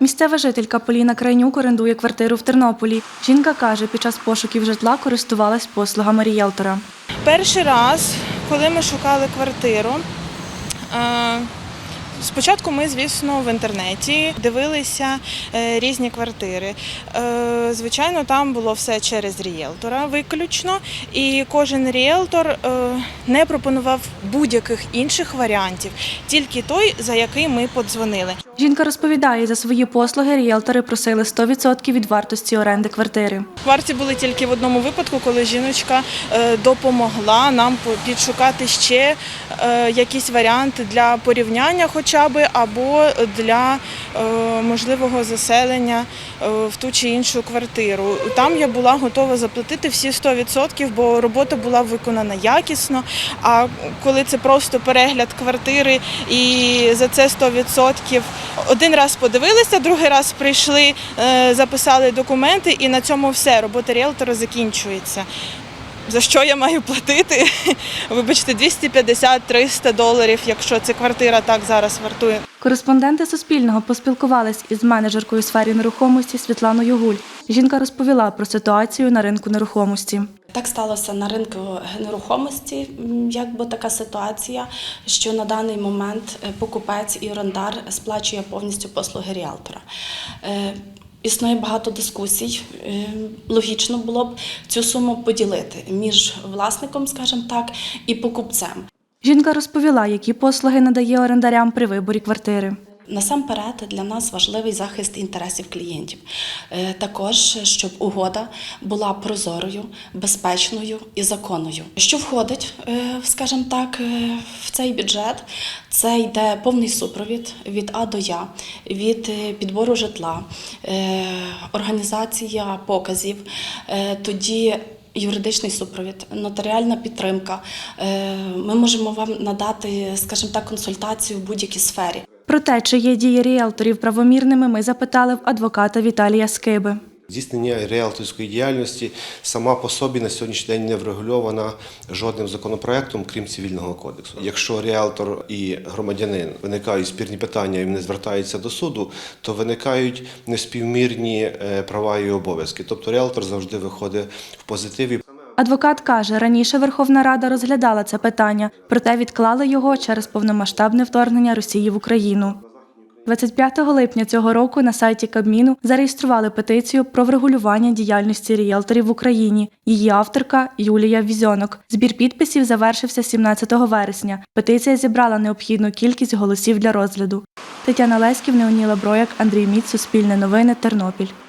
Місцева жителька Поліна Крайнюк орендує квартиру в Тернополі. Жінка каже, під час пошуків житла користувалась послугами рієлтора. Перший раз, коли ми шукали квартиру, е, спочатку ми, звісно, в інтернеті дивилися е, різні квартири. Е, Звичайно, там було все через рієлтора виключно, і кожен рієлтор е, не пропонував будь-яких інших варіантів, тільки той, за який ми подзвонили. Жінка розповідає, за свої послуги рієлтори просили 100% від вартості оренди квартири. Варті були тільки в одному випадку, коли жіночка допомогла нам підшукати ще якісь варіанти для порівняння, хоча б або для е, можливого заселення е, в ту чи іншу квартиру. Там я була готова заплатити всі 100%, бо робота була виконана якісно. А коли це просто перегляд квартири і за це 100%, один раз подивилися, другий раз прийшли, е, записали документи, і на цьому все. Робота ріелтора закінчується. За що я маю платити? Вибачте, 250-300 доларів, якщо ця квартира так зараз вартує. Кореспонденти Суспільного поспілкувались із менеджеркою сфері нерухомості Світланою Гуль. Жінка розповіла про ситуацію на ринку нерухомості. Так сталося на ринку нерухомості, якби така ситуація, що на даний момент е, покупець і орендар сплачує повністю послуги ріалтора. Існує багато дискусій. Е, Логічно було б цю суму поділити між власником, скажімо так, і покупцем. Жінка розповіла, які послуги надає орендарям при виборі квартири. Насамперед для нас важливий захист інтересів клієнтів. Е, Також щоб угода була прозорою, безпечною і законною. Що входить, е, скажімо так, е, в цей бюджет? Це йде повний супровід від А до Я, від підбору житла, організація показів, тоді. Юридичний супровід, нотаріальна підтримка. Ми можемо вам надати, скажімо так, консультацію в будь-якій сфері. Про те, чи є дії ріелторів правомірними, ми запитали в адвоката Віталія Скиби. Здійснення ріелторської діяльності сама по собі на сьогоднішній день не врегульована жодним законопроектом, крім цивільного кодексу. Якщо ріелтор і громадянин виникають спірні питання і вони звертаються до суду, то виникають неспівмірні е, права і обов'язки. Тобто ріелтор завжди виходить в позитиві. Адвокат каже, раніше Верховна Рада розглядала це питання, проте відклали його через повномасштабне вторгнення Росії в Україну. 25 липня цього року на сайті Кабміну зареєстрували петицію про врегулювання діяльності ріелторів в Україні. Її авторка Юлія Візьонок. Збір підписів завершився 17 вересня. Петиція зібрала необхідну кількість голосів для розгляду. Тетяна Леськів, Неоніла Брояк, Андрій Міць, Суспільне новини, Тернопіль.